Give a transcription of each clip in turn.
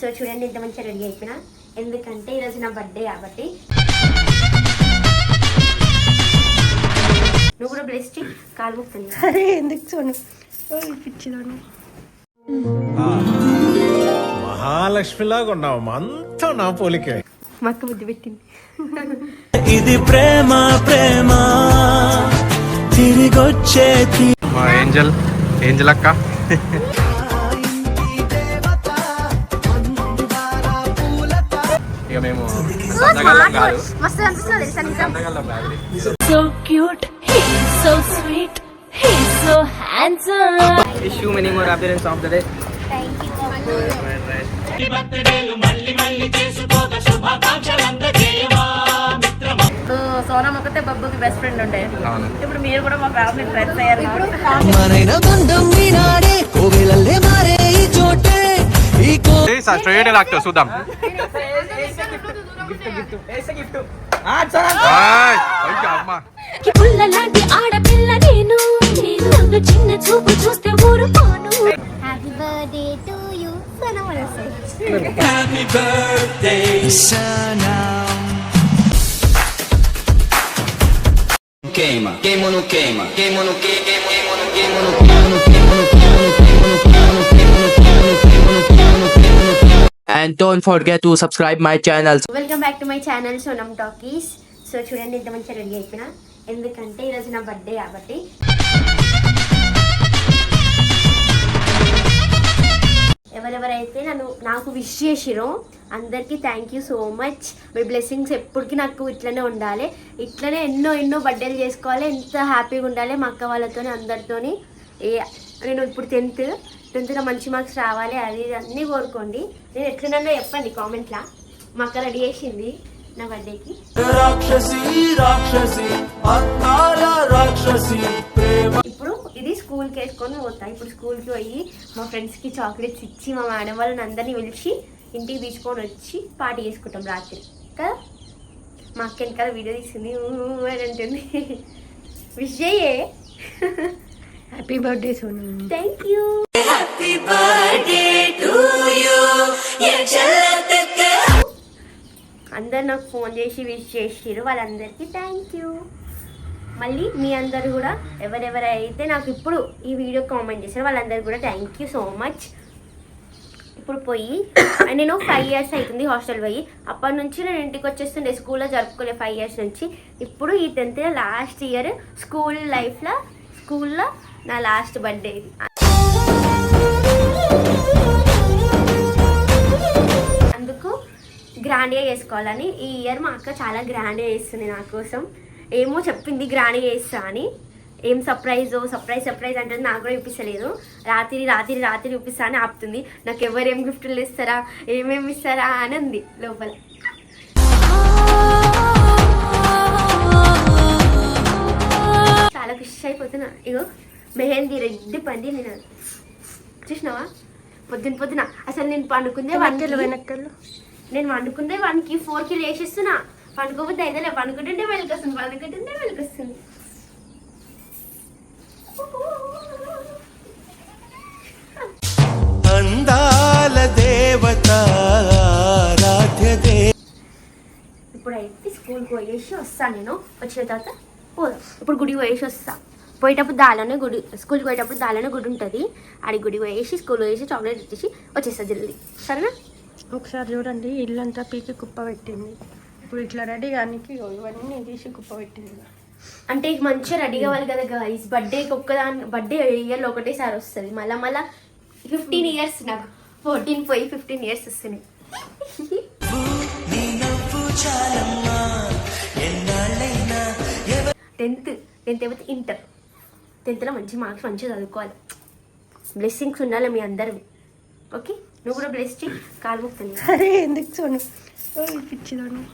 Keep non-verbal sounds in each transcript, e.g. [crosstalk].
So చూడండి ఎంత మంచిగా రెడీ అయిపోయినా. ఎందుకంటే ఈరోజు నా బర్త్డే కాబట్టి. నువ్వు కూడా బ్లెస్ట్ కాలు ముక్తుంది అరే ఎందుకు చూడు మహాలక్ష్మిలాగా ఉన్నావు. అంతా నా పోలికే. మక్క బుద్ధి పెట్టింది. ఇది ప్రేమ ప్రేమ. తిరిగొచ్చే మా ఏంజల్ ఏంజల్ అక్క మేము so cute so sweet so handsome wish you many more happiness of the ఒకటే బబ్బుకి బెస్ట్ ఫ్రెండ్ ఉండే. ఇప్పుడు మీరు కూడా మా ఫ్యామిలీ ఫ్రెండ్స్ అయ్యారు చూద్దాం. Ah, Sona. ఆయ్, అయ్యో అమ్మ కి పుల్ల లాంటి ఆడపిల్ల నేను నన్ను చిన్న చూపు చూస్తే ఊరుకోను happy birthday to you సనవలసే happy birthday Sana Queima, queima ou não queima? Queima ou não queima? Queima ou não queima? Queima ou não queima? Queima ou não queima? Queima ou não queima? Queima ou não queima? Queima ou não queima? Queima ou não queima? And don't forget to subscribe my channel welcome back to my channel Sonam talkies so చూడండి ఎంత మంచిగా ready అయిపోయినా. ఎందుకంటే ఈరోజు నా birthday కాబట్టి. ఎవరెవరైతే నన్ను నాకు విష్ చేసిరో అందరికీ థ్యాంక్ యూ సో మచ్ మీ బ్లెస్సింగ్స్ ఎప్పటికీ నాకు ఇట్లనే ఉండాలి. ఇట్లనే ఎన్నో ఎన్నో బర్త్డేలు చేసుకోవాలి. ఎంత హ్యాపీగా ఉండాలి మా అక్క వాళ్ళతోని అందరితోని. ఏ నేను ఇప్పుడు టెన్త్ టెన్త్లో మంచి మార్క్స్ రావాలి అది ఇది అన్నీ కోరుకోండి. నేను ఎట్లున్నానో చెప్పండి కామెంట్లా మా అక్క రెడీ చేసింది నా బర్త్డేకి రాక్షసి రాక్షసి అందాల రాక్షసి ప్రేమ. ఇప్పుడు ఇది స్కూల్కి వేసుకొని పోతా. ఇప్పుడు స్కూల్కి పోయి మా ఫ్రెండ్స్కి చాక్లెట్స్ ఇచ్చి మా మేడం వాళ్ళని అందరినీ పిలిచి ఇంటికి తీసుకొని వచ్చి పార్టీ చేసుకుంటాం రాత్రి. కదా? మా అక్క వెనకాల వీడియో తీసింది. ఊ అని అంటుంది. Wish చేయే happy birthday Sonam thank you అందరు నాకు ఫోన్ చేసి విష్ చేసిరు వాళ్ళందరికీ థ్యాంక్ యూ మళ్ళీ మీ అందరు కూడా ఎవరెవరైతే నాకు ఇప్పుడు ఈ వీడియో కామెంట్ చేశారు వాళ్ళందరికీ కూడా థ్యాంక్ యూ సో మచ్ ఇప్పుడు పోయి [coughs] నేను ఫైవ్ ఇయర్స్ అవుతుంది హాస్టల్ పోయి. అప్పటి నుంచి నేను ఇంటికి వచ్చేస్తుండే స్కూల్లో జరుపుకోలే ఫైవ్ ఇయర్స్ నుంచి. ఇప్పుడు ఈ టెన్త్ లాస్ట్ ఇయర్ స్కూల్ లైఫ్లో స్కూల్లో నా లాస్ట్ బర్త్డే ఇది. గ్రాండ్గా చేసుకోవాలని ఈ ఇయర్ మా అక్క చాలా గ్రాండ్గా చేస్తుంది నా కోసం. ఏమో చెప్పింది గ్రాండ్గా చేస్తా అని. ఏం సర్ప్రైజ్ సర్ప్రైజ్ సర్ప్రైజ్ అంటే నాకు కూడా చూపిస్తలేదు. రాత్రి రాత్రి రాత్రి చూపిస్తా అని ఆపుతుంది. నాకు ఎవరు ఏం గిఫ్ట్లు ఇస్తారా ఏమేమి ఇస్తారా అని ఉంది లోపల. చాలా ఖుషి అయిపోతున్నా. ఇగో మెహందీ రెడ్డి పండి నేను. చూసినావా? పొద్దున పొద్దున. అసలు నేను పండుకుందే వన్కి వెనక్కలు నేను వండుకుందే వన్కి ఫోర్కి లేచిస్తున్నా పండుకోకపోతే అయితే వండుకుంటుంటే వెళ్ళకొస్తుంది వండుకుంటుంటే వెళ్ళకొస్తుంది అందాల దేవత ఇప్పుడైతే స్కూల్కి పోయేసి వస్తాను నేను. వచ్చిన తర్వాత పోదాం. ఇప్పుడు గుడికి పోయేసి వస్తా. పోయేటప్పుడు దాలోనే గుడి స్కూల్కి పోయేటప్పుడు దాలోనే గుడి ఉంటుంది. ఆడి గుడికి పోయేసి స్కూల్ పోయేసి చాక్లెట్ ఇచ్చేసి వచ్చేస్తా జల్దీ. సరేనా? ఒకసారి చూడండి ఇల్లంతా పీకి కుప్ప పెట్టింది. ఇప్పుడు ఇట్లా రెడీ కానీ ఇవన్నీ తీసి కుప్ప పెట్టింది అంటే ఇక మంచిగా రెడీ కావాలి కదా గైస్ బర్త్డేకి ఒక్కదాని బర్త్డే ఇయర్లో ఒకటేసారి వస్తుంది. మళ్ళీ మళ్ళీ ఫిఫ్టీన్ ఇయర్స్ నాకు. ఫోర్టీన్ పోయి ఫిఫ్టీన్ ఇయర్స్ వస్తున్నాయి టెన్త్ టెన్త్ అయిపోతే ఇంటర్ టెన్త్లో మంచి మార్క్స్ మంచిగా చదువుకోవాలి. బ్లెస్సింగ్స్ ఉండాలి మీ అందరు ఓకే నువ్వు కూడా బ్లెస్ చేయి కాలు ముక్తుంది అరే ఎందుకు చూడు పిచ్చిదాన్ని.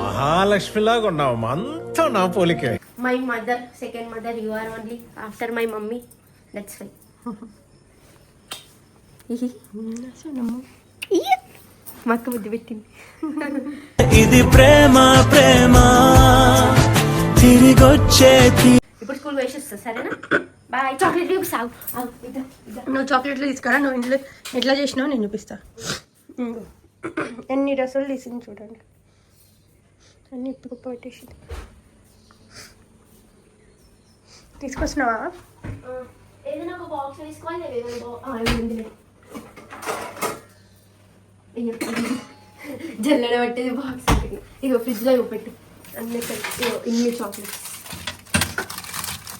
మహాలక్ష్మిలాగా ఉన్నావు అంతా నా పోలికే. My mother second mother you are only after my mummy that's why మక్క బుద్ధి పెట్టింది. ఇది ప్రేమ ప్రేమ. తిరిగొచ్చే ఇప్పుడు స్కూల్ వేసి వస్తా సరేనా? బాయ్ చాక్లెట్ చూపిస్తావు ఆగు, ఇద్దా, ఇద్దా. నువ్వు చాక్లెట్లు తీసుకురా నువ్వు ఇంట్లో ఎట్లా చేసినావు నేను చూపిస్తా. ఎన్ని డ్రెస్సులు తీసింది చూడండి అన్ని ఇప్పు కుప్ప పెట్టేసి తీసుకొచ్చినావా ఏదైనా ఒక బాక్స్ తీసుకోవాలి జల్లెడ పట్టేది బాక్స్ ఇగో ఫ్రిడ్జ్లో పెట్టు అన్నీ ఇన్ని చాక్లెట్స్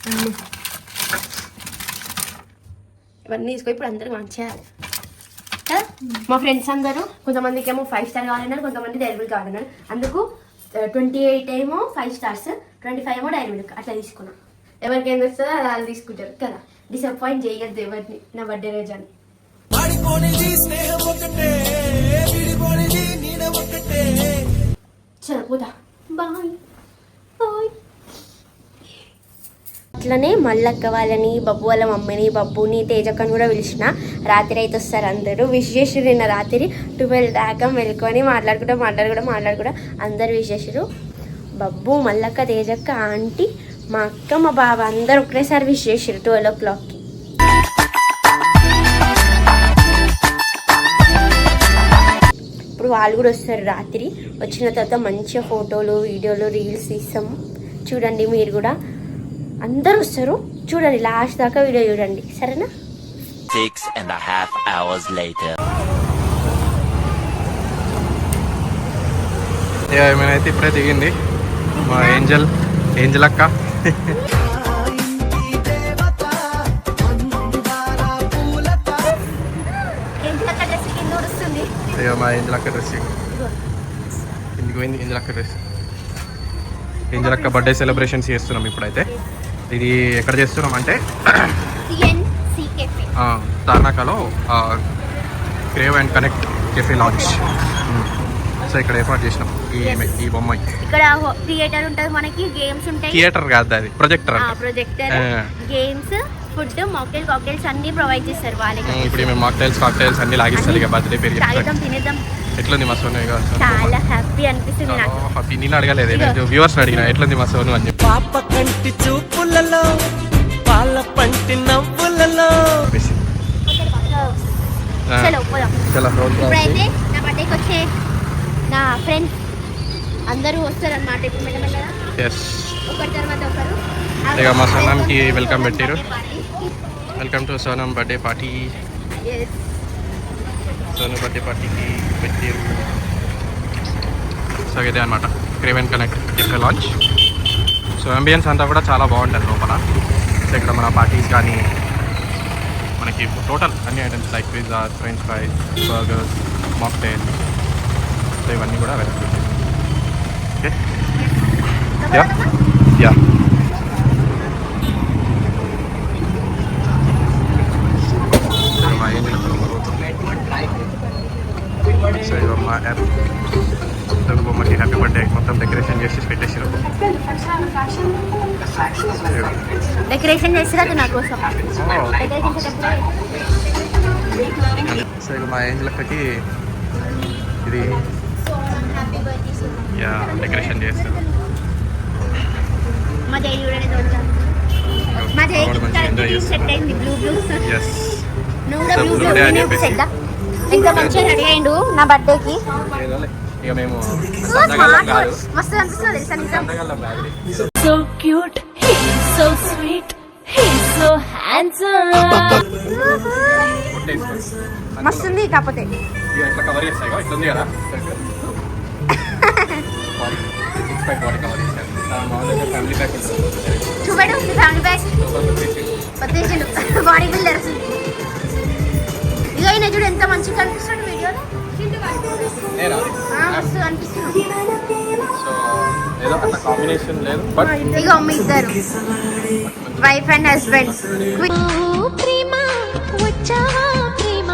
అన్నీ ఇవన్నీ తీసుకొని ఇప్పుడు అందరికి మంచిగా మా ఫ్రెండ్స్ అందరూ కొంతమందికి ఏమో ఫైవ్ స్టార్ కావాలన్నారు కొంతమంది డైరీ మిల్క్ కావాలన్నారు. అందుకు ట్వంటీ ఎయిట్ ఏమో ఫైవ్ స్టార్స్ ట్వంటీ ఫైవ్ ఏమో డైరీ మిల్క్ అట్లా తీసుకున్నాం. ఎవరికి ఏం వస్తుందో అలా వాళ్ళు తీసుకుంటారు కదా. డిసప్పాయింట్ చేయొద్దు ఎవరిని నా బర్త్డే రోజు అని. బాయ్ బాయ్ అట్లనే మల్లక్క వాళ్ళని బబ్బు వాళ్ళ మమ్మీని బబ్బుని తేజక్కని కూడా పిలిచిన. రాత్రి అయితే వస్తారు అందరూ. విష్ చేసిరు నిన్న రాత్రి. ట్వెల్వ్ దాకా మెలుకొని మాట్లాడుకుంటా మాట్లాడుకుంటా మాట్లాడుకుంటా అందరు విష్ చేసిరు బబ్బు మల్లక్క తేజక్క ఆంటీ మా అక్క మా బావ అందరు ఒకటేసారి విష్ చేసిరు ట్వెల్వ్ ఓ క్లాక్కి ఇప్పుడు వాళ్ళు కూడా వస్తారు రాత్రి. వచ్చిన తర్వాత మంచిగా ఫోటోలు వీడియోలు రీల్స్ తీస్తాము చూడండి మీరు కూడా. అందరూ వస్తారు. చూడండి లాస్ట్ దాకా వీడియో చూడండి. సరేనా? Six and a half hours later. ఏమైనా అయితే ఇప్పుడే దిగింది. మా ఏంజల్ ఏంజల్ అక్క. మా ఏంజల్ అక్క డ్రెస్. ఇందుకు పోయింది ఏంజల్ అక్క డ్రెస్. ఏంజల్ అక్క బర్త్డే సెలబ్రేషన్స్ చేస్తున్నాం ఇప్పుడైతే. ఇది ఎక్కడ చేస్తున్నాం అంటే తార్నాకలో crave and connect cafe launch so ఇక్కడ ఏర్పాటు చేసినాం. ఈ ఈ బొమ్మ ఇక్కడ థియేటర్ ఉంటుంది మనకి గేమ్స్ ఉంటాయి. థియేటర్ కాదు అది projector projector. Games food mocktail cocktails అన్ని ప్రొవైడ్ చేస్తారు వాళ్ళకి ఇప్పుడు మేము మాక్టైల్స్ కాక్టైల్స్ అన్ని లాగిస్తారు ఇక బర్త్డే పేరు తినేద్దాం. ఎట్లుంది మా సోను ఇక? చాలా హ్యాపీ అనిపిస్తుంది నాకు. హ్యాపీ నేను అడగలేదు నేను వ్యూవర్స్ అడిగిన ఎట్లుంది మా సోను అని చెప్పి. పాప కంటి చూపులలో పాల పంటి నవ్వులలో. చలో పోదాం. ఇప్పుడైతే నా బర్త్డేకి వచ్చే నా ఫ్రెండ్స్ అందరూ వస్తారన్నమాట ఇప్పుడు మెల్లమెల్లగా. ఎస్ ఒకరి తర్వాత ఒకరు. ఇక మా సోనంకి వెల్కమ్ పెట్టారు. Welcome to Sonam birthday party Yes. Sonu birthday పార్టీకి పెట్టారు సో ఇదే అనమాట crave and connect cafe launch so ambience అంతా కూడా చాలా బాగుంటుంది లోపల. సో ఇక్కడ మన పార్టీస్ కానీ మనకి టోటల్ అన్ని items like pizza french fries burgers mocktail so ఇవన్నీ కూడా అవైలబుల్ ఓకే యా యా మా ఏం సో ఇక మా యాప్ మొత్తం బొమ్మకి హ్యాపీ బర్త్డే మొత్తం డెకరేషన్ చేసి పెట్టేసారు డెకరేషన్ చేసిరా నా కోసం డెకరేషన్ చేసేటప్పుడు సో ఇక మా ఏంజలక్కకి ఇది హ్యాపీ బర్త్డే యా డెకరేషన్ చేస్తారు మా జై చూడండి చూడగా మా జై వాళ్ళు మంచిగా ఎంజాయ్ సెట్ చేస్తారు అయింది బ్లూ బ్లూ ఎస్ నువ్వు కూడా So, blue blue blue day అని నేను చెప్పేసి. సెట్ ఇంకా మంచిగా రెడీ అయ్యిండు నా బర్త్డేకి మస్తు అనిపిస్తుంది తెలుసా నిజం సందగల్లం కాదు. So cute, he's so sweet, he's so handsome. కొట్టేసుకోండి మస్తు ఉంది కాకపోతే చూపెడు ఫ్యామిలీ బ్యాగ్ బాడీ బిల్డర్ ఈయన చూడు ఎంత మంచిగా వీడియోలో కనిపిస్తుంది. కాంబినేషన్ లేదు ఇక అమ్మ ఇద్దరు. వైఫ్ అండ్ హస్బెండ్ ఓ ప్రేమ వచ్చావా ప్రేమ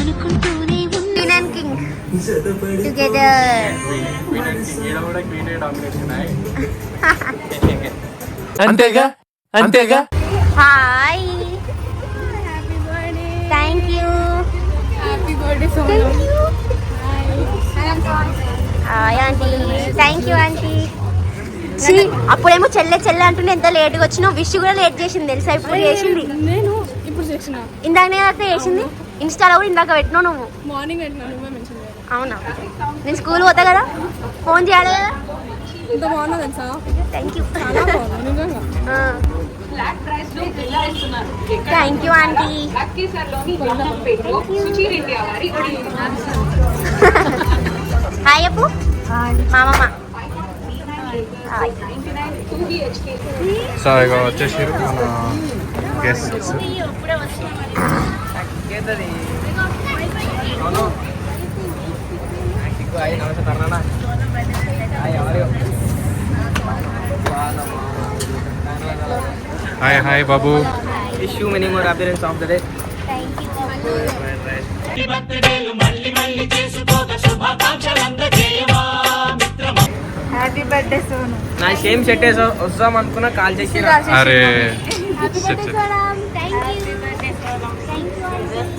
అనుకుంటూనే ఉంది క్వీన్ అండ్ కింగ్ టుగెదర్ ఈడ కూడా క్వీన్ డామినేషన్ అయ్యి అంతేగా? అంతేగా? హాయ్ థ్యాంక్ యూ ఆంటీ అప్పుడేమో చెల్లె చెల్లె అంటుండే ఎంత లేట్గా వచ్చినావు. విష్ కూడా లేట్ చేసింది తెలుసా? ఇప్పుడు చేసింది. నేను ఇప్పుడు చేసిన. ఇందాక చేసింది. ఇన్స్టాలో కూడా ఇందాక పెట్టినావు నువ్వు. మార్నింగ్ అవునా? నేను స్కూల్ పోతా కదా? ఫోన్ చేయాలి కదా? Thank you thank you aunty hi Appu మా సో ఇక వచ్చేసి మన గెస్ట్స్ హాయ్ హాయ్ బాబు more appearance of the day. నా సేమ్ సెట్ వేసా వస్తాం అనుకున్నా కాల్ చేసి. అరే.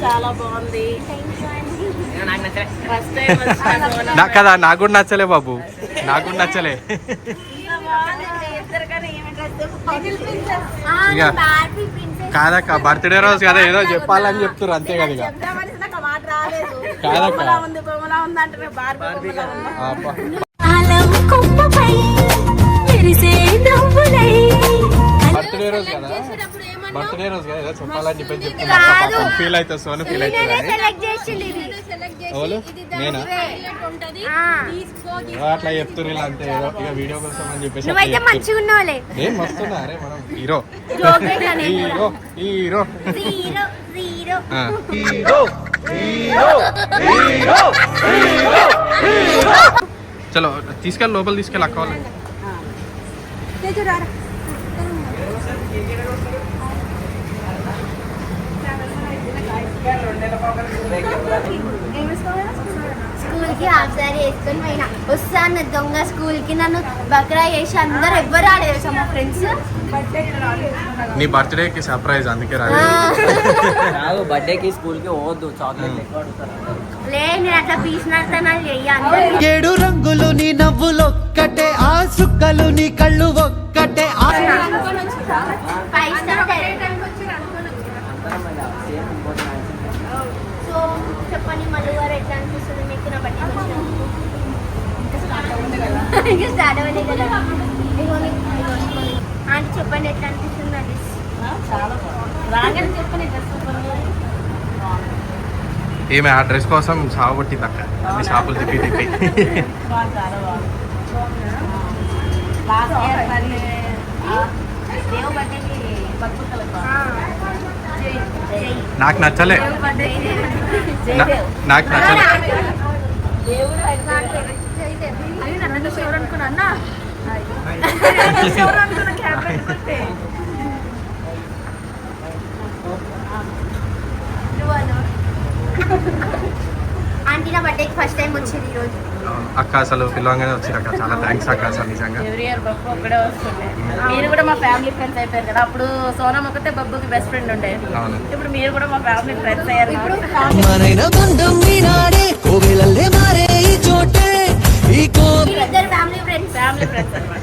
చాలా బాగుంది. నాకు [laughs] కదా నాకు కూడా నచ్చలే బాబు. నాకు కూడా నచ్చలే. ఇక కాదక్క బర్త్డే రోజు కదా ఏదో చెప్పాలని చెప్తారు అంతే కదా ఇక. కాదక్క. బర్త్డే రోజు కదా. బర్త్డే రోజు కదా ఏదో చెప్పాలని చెప్పి చెప్తున్నా ఫీల్ అవుతుంది సోను ఫీల్ అవుతుంది నేనా? అట్లా చెప్తున్నారు ఇలా అంతే ఏదో ఇక వీడియో కోసం అని చెప్పేసి ఏం వస్తున్నా? అరే మనం hero. Hero hero zero zero ఆ. చలో తీసుకెళ్ళి లోపల తీసుకెళ్ళి అక్క వాళ్ళని. స్కూల్కి హాఫ్ సారీ వేసుకొని పోయినా. వస్తాను దొంగ స్కూల్కి నన్ను బక్రా చేసి అందరు ఎవ్వరు రాలేదు మా ఫ్రెండ్స్. నీ బర్త్డేకి సర్ప్రైజ్ అందుకే రాలేదు. నాకు బర్త్డేకి స్కూల్కి పోవద్దు చాక్లెట్ ఏడు రంగులు నీ నవ్వులొక్కటే ఆ సుక్కలు నీ కళ్ళు ఒక్కటే ఆ ఫైవ్ స్టార్ సో చెప్పండి మళ్ళీ గారు ఎట్లా అనిపిస్తుంది మీకు నా బట్టి ఇంకా స్టార్ట్ అవ్వలేదు కదా. ఆంటీ చెప్పండి ఎట్లా అనిపిస్తుంది అది ఈమె ఆ డ్రెస్ కోసం సాగుబట్టింది అక్క. అన్ని షాపులు తిప్పి తిప్పి. నాకు నచ్చలే. నాకు నచ్చలే. ఆంటీ నా బర్త్డేకి ఫస్ట్ టైం వచ్చింది ఈరోజు అక్క అసలు పిలవంగానే వచ్చారు అక్క. చాలా థ్యాంక్స్ అక్క అసలు నిజంగా. ఎవ్రీ ఇయర్ బబ్బు ఒక్కడే వస్తుండే. మీరు కూడా మా ఫ్యామిలీ ఫ్రెండ్స్ అయిపోయారు కదా. అప్పుడు సోనం ఒకతే బబ్బుకి బెస్ట్ ఫ్రెండ్ ఉండే. అవును. ఇప్పుడు మీరు కూడా మా ఫ్యామిలీ ఫ్రెండ్స్ అయ్యారు ఇప్పుడు మనైన బంధం ఈనాడే కోవెలల్లే మారే ఈ చోటే. ఈ కో ఇద్దరు ఫ్యామిలీ ఫ్రెండ్స్ ఫ్యామిలీ ఫ్రెండ్స్ అనమాట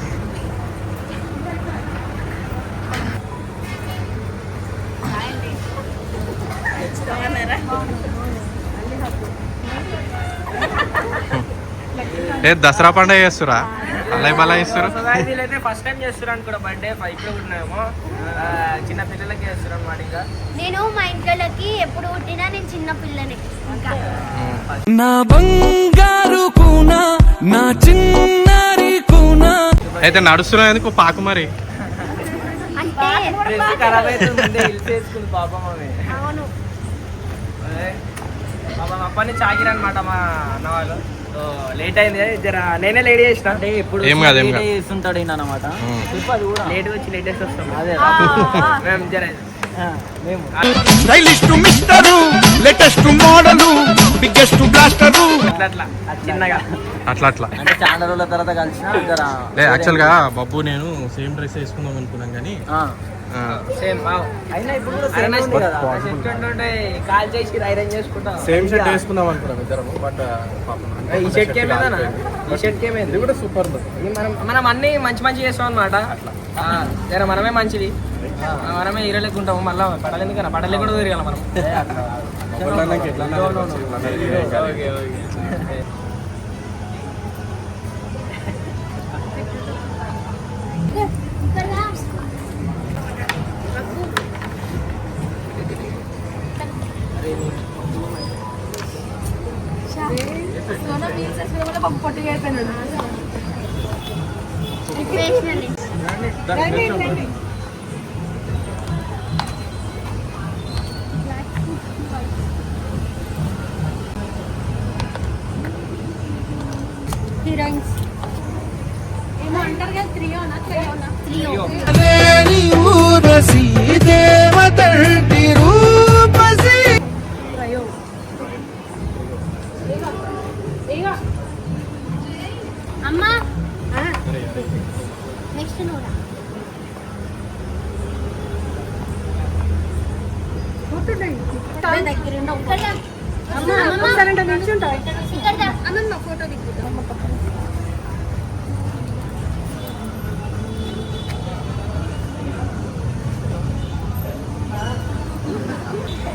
ఏ దసరా పండుగ చేస్తురా? అలా బలా చేస్తారు వీళ్ళైతే ఫస్ట్ టైం చేస్తున్నారు కూడా బర్త్డే ఇప్పుడు ఉన్నాయేమో. చిన్న పిల్లలకి చేస్తారు అనమాట ఇంకా. నేను మా ఇంట్లోకి ఎప్పుడు పుట్టినా నేను చిన్న పిల్లని. ఇంకా. నా బంగారు కూనా నా చిన్నారి కూనా. అయితే నడుస్తున్నా ఎందుకు పాకు మరి? పాపం అప్పని చాకిరి అనమాట మా అన్న వాళ్ళు సో లేట్ అయింది. జర నేనే లేట్ చేసిన. అంటే ఇప్పుడు ఏం కాదు, ఏం కాదు. చేస్తుంటాడు అనమాట లేట్ వచ్చి లేటెస్ట్ వస్తాం. అదే. మేము జర మేము. Stylist mister latest model biggest blaster. అట్లా అట్లా. చిన్నగా. అట్లా. అట్లా అంటే చాలా రోజుల తర్వాత కలిసిన జర లే యాక్చువల్గా బబ్బు నేను సేమ్ డ్రెస్ వేసుకుందాం అనుకున్నాం కానీ సేమ్ అయినా ఇప్పుడు కదా. కాల్ చేసి ఐరన్ చేసుకుంటా. సేమ్ షర్ట్ వేసుకుందాం అనుకున్నాం ఇద్దరం బట్ ఈ షర్ట్కి ఏమైందనా ఈ షర్ట్కి ఏమైంది ఇది కూడా సూపర్ మనం మనం అన్ని మంచి మంచి చేస్తాం అనమాట జర మనమే మంచిది. మనమే హీరోలకు ఉంటాము మళ్ళీ పడాలి ఎందుకన్నా? పడాలి కూడా తిరగాలి మనం. [laughs] [laughs] మొబైల్ ఎట్లా నెక్స్ట్ నోడా దగ్గర అమ్మమ్మ ఫోటో దిగుతాం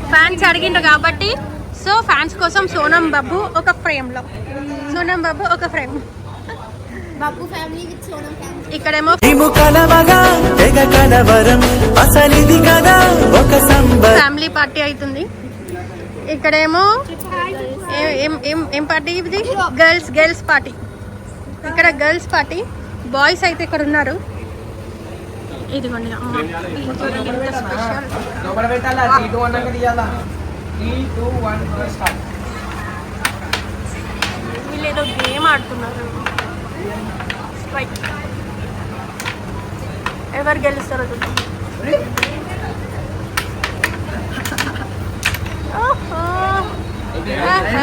ఫ్యాన్స్ అడిగిండ్రు కాబట్టి సో ఫ్యాన్స్ కోసం సోనం బాబు ఒక ఫ్రేమ్లో సోనం బాబు ఒక ఫ్రేమ్ బాబు ఫ్యామిలీ విత్ సోనం ఫ్యామిలీ ఇక్కడేమో ఇము కలవగా తెగ కలవరం అసలిది కదా ఒక సంబరం ఫ్యామిలీ పార్టీ అవుతుంది. ఇక్కడేమో ఏ- పార్టీ ఇది? Girls girls party. ఇక్కడ గర్ల్స్ పార్టీ బాయ్స్ అయితే ఇక్కడ ఉన్నారు. ఇదిగోండి వీళ్ళు ఏదో గేమ్ ఆడుతున్నారు. స్ట్రైక్ ఎవరు గెలుస్తారో చూద్దాం ఓహో. ఆహా.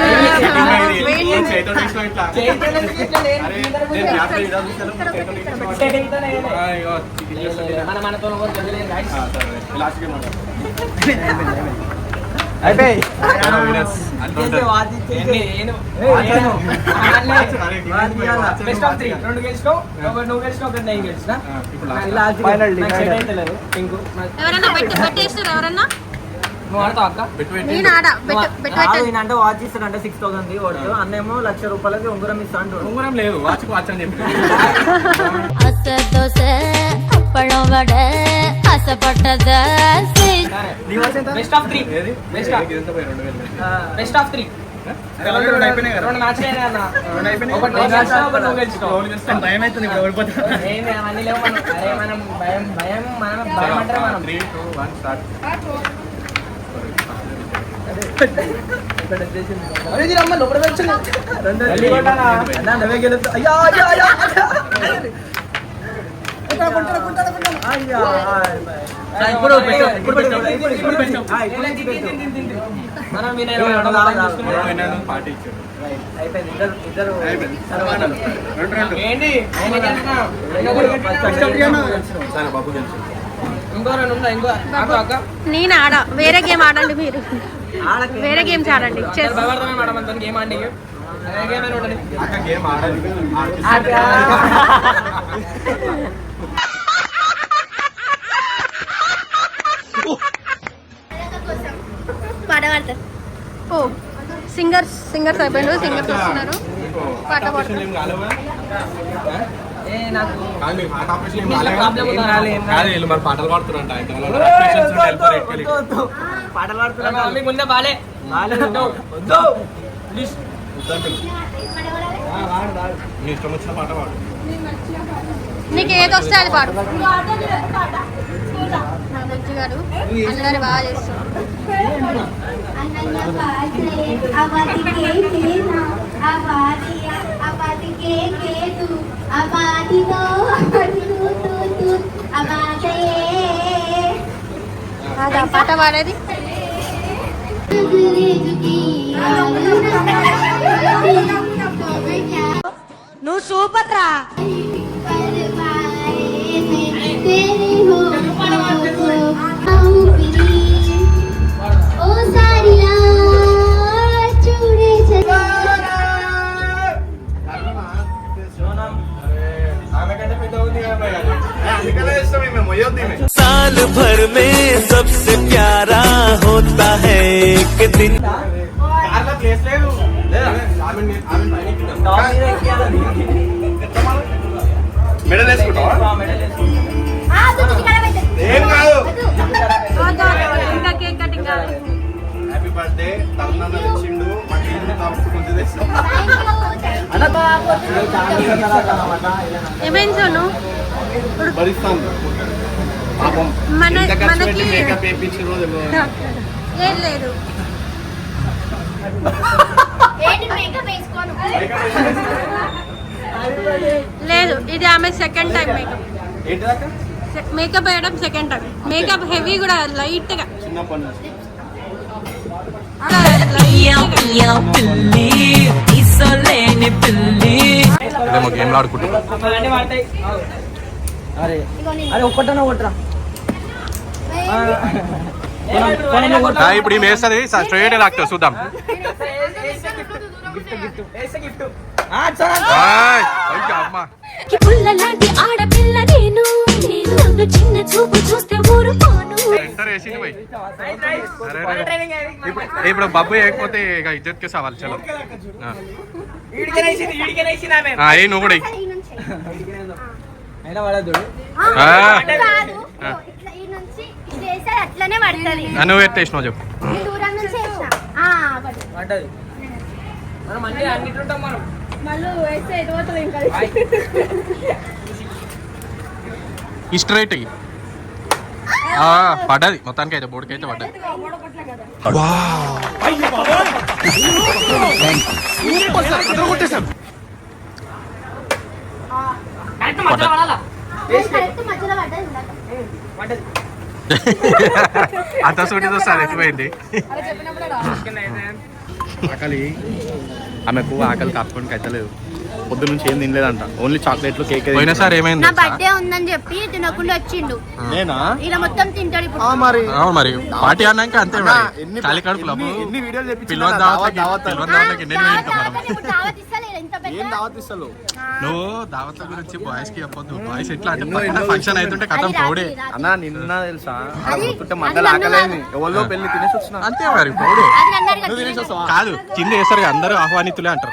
మన మనతో అంటే వాచ్ ఇస్తాడంటే సిక్స్ థౌసండ్ వాడు. అన్నేమో లక్ష రూపాయలకి ఉంగరం ఇస్తా అంటాడు. ఉంగరం లేదు వాచ్ వాచ్ అని చెప్పి. [laughs] அப்பளம் வடை ஆசைப்பட்டத best of three best of ఇదంతా పోయి రెండు వేలు బెస్ట్ ఆఫ్ త్రీ రెండు అయిపోయినాయి కదా రెండు మ్యాచ్ అన్న రెండు అయిపోయినాయి. ఒకటి నేను గెలిచినా, ఒకటి నువ్వు గెలిచినావు రోజు గెలుస్తాం. భయం అవుతుంది ఇక్కడ ఓడిపోతా ఏంది అవన్నీ లేవు మనం అరే మనం భయం భయం మనం భయం అంటే మనం త్రీ టూ వన్ స్టార్ట్ అరే ఇది రమ్మ లోపల వచ్చింది వెళ్ళి కొట్టాలా? అన్నా, నువ్వే గెలుస్తావు. అయ్యా, నేను ఆడ వేరే గేమ్ ఆడండి మీరు. వేరే గేమ్స్ ఆడండి. చెస్. గేమ్ ఆడి గేమ్ పాట పాడతారు. ఓ సింగర్స్ సింగర్స్ అయిపోయిండు సింగర్స్ వస్తున్నారు. పాట పాడతారు. పాటలు నీకు ఏది వస్తే అది పాడు. నా గారు. బాగా చేస్తారు అదా పాట పాడేది? నువ్వు సూపర్ రా. మెడల్ వేసుకుంటావా. ఏం కాదు హ్యాపీ బర్త్డే కొంచెం తెస్తాం ఏమైంది సోను భరిస్తాను పాపం మనకి మేకప్ వేయించారో ఏం లేదు. లేదు ఇది ఆమె సెకండ్ టైం మేకప్ మేకప్ వేయడం సెకండ్ టైం మేకప్ హెవీ కూడా లైట్గా గేమ్లు అరే అరే ఒక్కటనే కొట్టరా. ఆ, ఇప్పుడు ఈమె వేస్తుంది. స్ట్రైట్ లాక్తా చూద్దాం. ఆయ్, అయ్యో అమ్మ. కి పుల్ల లాంటి ఆడపిల్ల నేను. నన్ను చిన్న చూపు చూస్తే. ఇప్పుడు ఇప్పుడు బబ్బు వేయకపోతే ఇక ఇజ్జత్ కే సవాల్ చలో. ఏ నువ్వు కూడా. అయినా. ఇట్లా వేస్తే అట్లనే పడుతుంది. చెప్పు. ఈ దూరం నుంచి వేసిన ఆ, పడు. పడ్డది. మనం. అన్ని అన్నిట్లుంటాం మనం ఈ స్ట్రైట్ అయ్యి ఆ, పడ్డది. మొత్తానికి అయితే బోర్డుకి అయితే పడ్డది. కరెక్ట్ మధ్యలో పడ్డది. ఇందాక. పడ్డది. [laughs] అంత సూటి చూస్తే అది ఎక్కువైంది ఆకలి. ఆమెకు ఆకలి కాపుకొని కట్టలేదు. పొద్దు నుంచి ఏం తినలేదంట. ఓన్లీ చాక్లెట్లు కేక్ పోయినసారి ఏమైంది నా బర్త్డే ఉందని చెప్పి తినకుండా వచ్చిండు. నేనా? ఇలా మొత్తం తింటాడు ఇప్పుడు. మరి. అవును మరి. పార్టీ అన్నాక అంతే మరి. ఖాళీ కడుపులో ఎన్ని వీడియోలు ఎన్ని మనం దావత్ దావత్ ఎంత పెద్ద దావత్ ఇస్తలు నువ్వు దావత్ల గురించి బాయ్స్కి చెప్పొద్దు బాయ్స్ ఎట్లా అంటే పక్కన ఫంక్షన్ అవుతుంటే కథం. అన్నా నిన్న తెలుసా? అది మంటలు ఆకలేని కాదు. ఎవరిలో పెళ్ళి తినేసి వచ్చిన. అంతే మరి. కాదు కింద వేస్తారు అందరూ ఆహ్వానితులే అంటారు.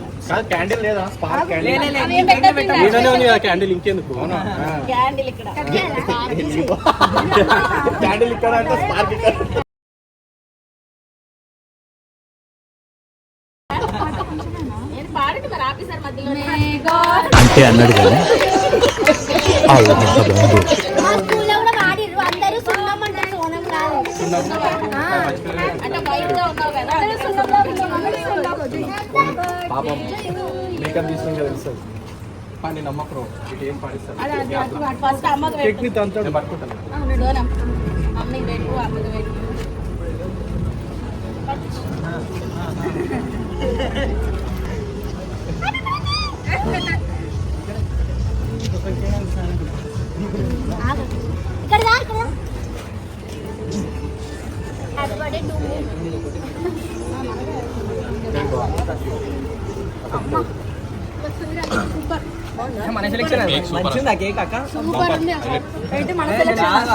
క్యాండిల్ లేదా? Spark candle. ఉంది కదా ఇంకెందుకు? క్యాండిల్ ఇక్కడ. క్యాండిల్ ఇక్కడ అంటే స్పార్క్ ఇక్కడ. అంటే అన్నాడు కదా [laughs] మా స్కూల్లో కూడా వాడిర్రు అందరూ సున్నం అంటారు సోనం కాదు అంటే బయటగా ఉన్నావు కదా పాపం మేకప్ తీసుకుని కదా తెలుస్తుంది పని నమ్మకం ఇటు ఏం పాడిస్తారు ఫస్ట్ అమ్మకు పెట్టు. టెక్నిక్ అంతా పట్టుకుంటాను. సోనం మమ్మీకి పెట్టు అమ్మకి పెట్టు. ఆగు. ఇక్కడ రా, ఇక్కడ రా. Happy birthday to me. మన సెలెక్షన్ మంచిగా కేక్ అక్క?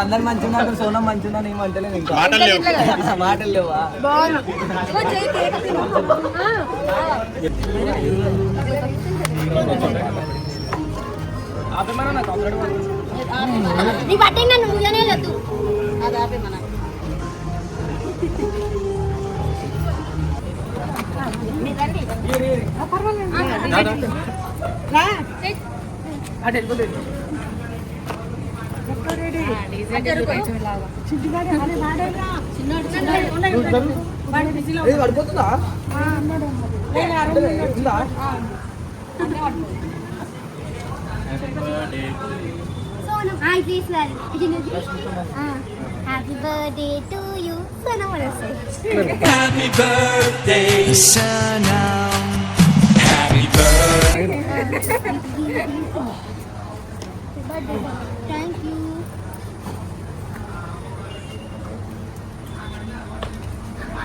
అందరు మంచిగా సోనం మంచిగా అంటలేదు ఇంకా. మాటలు లేవు. ఆపేమన్నా నాకు ఆల్రెడీ నీ బర్త్డే నన్ను ఊళ్ళనే లేదు అది ఆపే మన ఇది పడిపోతుందా happy birthday to you Sanam అని వస్తాయి Happy birthday, Sanam. Happy birthday. Thank you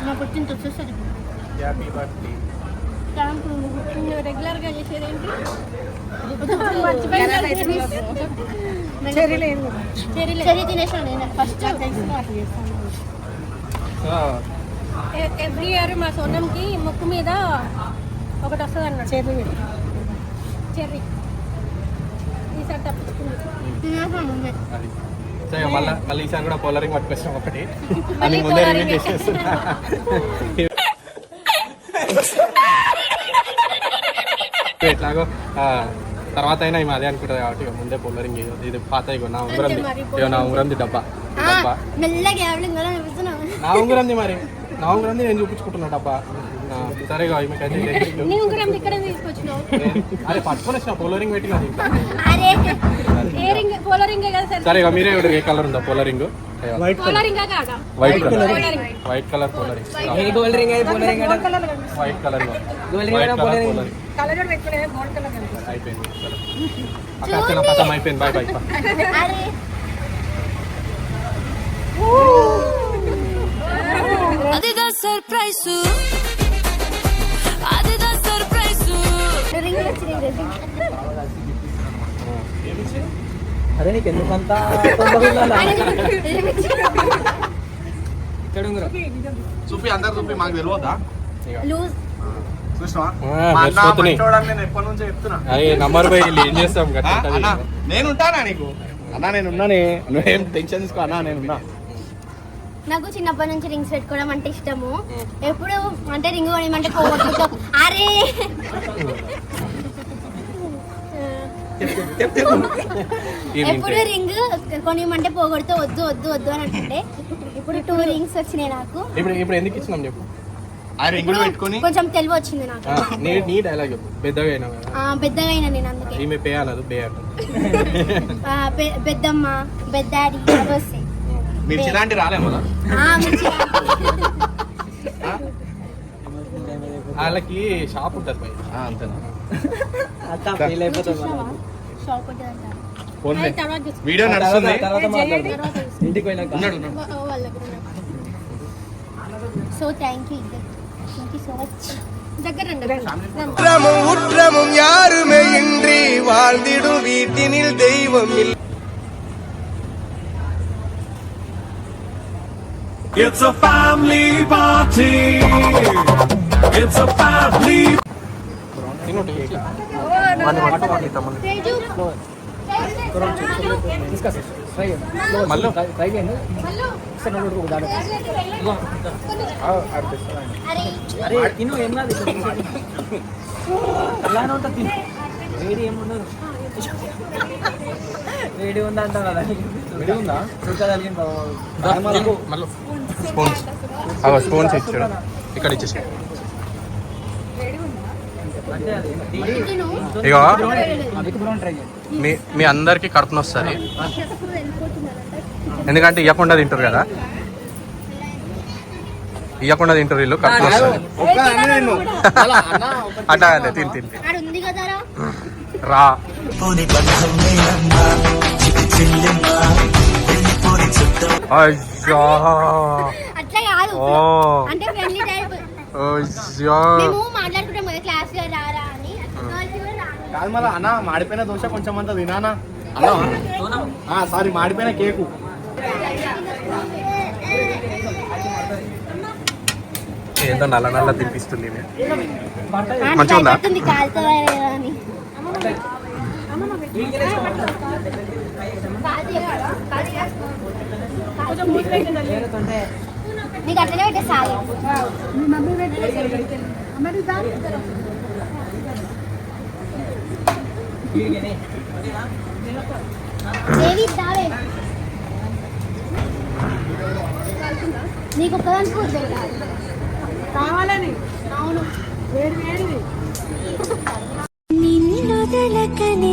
నా పుట్టిన వచ్చేసరికి హ్యాపీ బర్త్డే థ్యాంక్ యూ రెగ్యులర్గా చేసేది ఏంటి చెర్రీ తినేసాను నేను ఫస్ట్ ఎవ్రీ ఇయర్ మా సోనంకి ముక్కు మీద ఒకటి వస్తుంది అన్నాడు చెర్రీ. చెర్రీ ఈసారి తప్పించుకుంది. సో మళ్ళీ మళ్ళీ ఈసారి కూడా పోలరింగ్ పట్టుకొచ్చాం ఒకటి. అని ముందే రివ్యూ చేసేస్తున్నా. ఎట్లాగో ఆ, తర్వాత అయినా ఈ అదే అనుకుంటుంది కాబట్టి ఇక ముందే పోలరింగ్ [laughs] ఇది పాత నా ఉంగరం మరి ఇగో నా ఉంగరంది డబ్బా. డబ్బా. మెల్లగా నా ఉంగరంది మరి. నా ఉంగరంది నేను చూపించుకుంటున్నా డబ్బా. సరే తీసుకొచ్చినావు. అరే పట్టుకొని వచ్చిన పోలరింగ్ పెట్టినది పోలరింగ్ సార్? మీరే ఏ కలర్ ఉందా పోలరింగ్ పోలరింగ్ కాదా? వైట్ కలర్ వైట్ కలర్ పోలరింగ్ ఏ గోల్డ్ రింగ్ అయితే పోలే రింగ్ అంటే white colour gold ring white colour పోలరింగ్ colour gold colour అయిపోయింది సరే. అక్క చిన్న పథం అయిపోయింది. బాయ్ బాయ్ అదిదా సర్ప్రైజ్. అదిదా సర్ప్రైజ్. అరే నీకు ఎందుకు అంత తొందరగా ఇక్కడ ఉందిరా చూపి అందరు చూపి మాకు తెలియదా లూజ్. నంబర్ ఏం చేస్తాం? నేను ఉంటానా నీకు? అన్న నేను ఉన్నానే నువ్వేం టెన్షన్ తీసుకో అన్న నేను ఉన్నా నాకు చిన్నప్పటి నుంచి రింగ్స్ పెట్టుకోవడం అంటే ఇష్టము. ఎప్పుడు అంటే రింగ్ కొనిమంటే పోగొట్టుకో అరే! ఎప్పుడు రింగ్ కొనిమంటే పోగొడితే వద్దు వద్దు వద్దు అని అంటుంటే ఇప్పుడు టూ రింగ్స్ వచ్చినాయి నాకు. ఇప్పుడు ఇప్పుడు ఎందుకు ఇచ్చినాం చెప్పు? ఆ రింగులు పెట్టుకొని కొంచెం తెలివి వచ్చింది నాకు. నీ నీ డైలాగ్ చెప్పు. పెద్దగా అయినా ఆ, పెద్దగా అయినా నేను అందుకే. ఈమె పే అనదు అంటది. పెద్దమ్మ పెద్దాడి అవి వస్తాయి మిర్చి లాంటి రాలే మళ్ళా ఆ, మిర్చి. వాళ్ళకి షాప్ ఉంటుంది పై అంతేనా అత్త ఫెయిల్ అయిపోతుంది మళ్ళీ. షాప్ ఉంటుందంట. ఫోన్లే అది తర్వాత చూసుకో. వీడియో తర్వాత నడుస్తుంది తర్వాత మాట్లాడదాం తర్వాత చూసుకో. ఇంటికి పోయినాక ఉన్నాడు ఉన్నాడు ఓ, వాళ్ళ దగ్గర ఉన్నారు. సో థ్యాంక్ యూ ఇద్దరు థ్యాంక్ యూ సో మచ్ దగ్గర రండి. உற்றமும் உற்றமும் யாருமே இன்றி வாழ்ந்திடும் வீட்டினில் தெய்வம் இல்லை It's a family party. It's a family వేడి ఏముండదు వేడి ఉందా అంటావు కదా స్పూన్స్ అవ స్పూన్స్ ఇచ్చాడు. ఇక్కడ ఇచ్చేసి. అంటే అది తిను. ఇగో అవికి బ్రౌన్ ట్రై చేయండి మీ మీ అందరికి కడుపున వస్తుంది. ఎందుకంటే ఇవ్వకుండా తింటారు కదా. ఇవ్వకుండా తింటారు వీళ్ళు కడుపున వస్తుంది అట్లా అదే తిని తిని. రా. కాదు. మళ్ళా అన్న మాడిపోయిన దోశ కొంచెం అంత తినానా అన్న. సారీ మాడిపోయిన కేకు. ఏదో నల్ల నల్ల తినిపిస్తుంది మంచిగా ఉందా? భయపడుతుంది కాలుతుందా లేదా నీకు నీకు ఒక్కదానికి కావాలని. అవును. వేడి వేడిది నిన్నొదలకని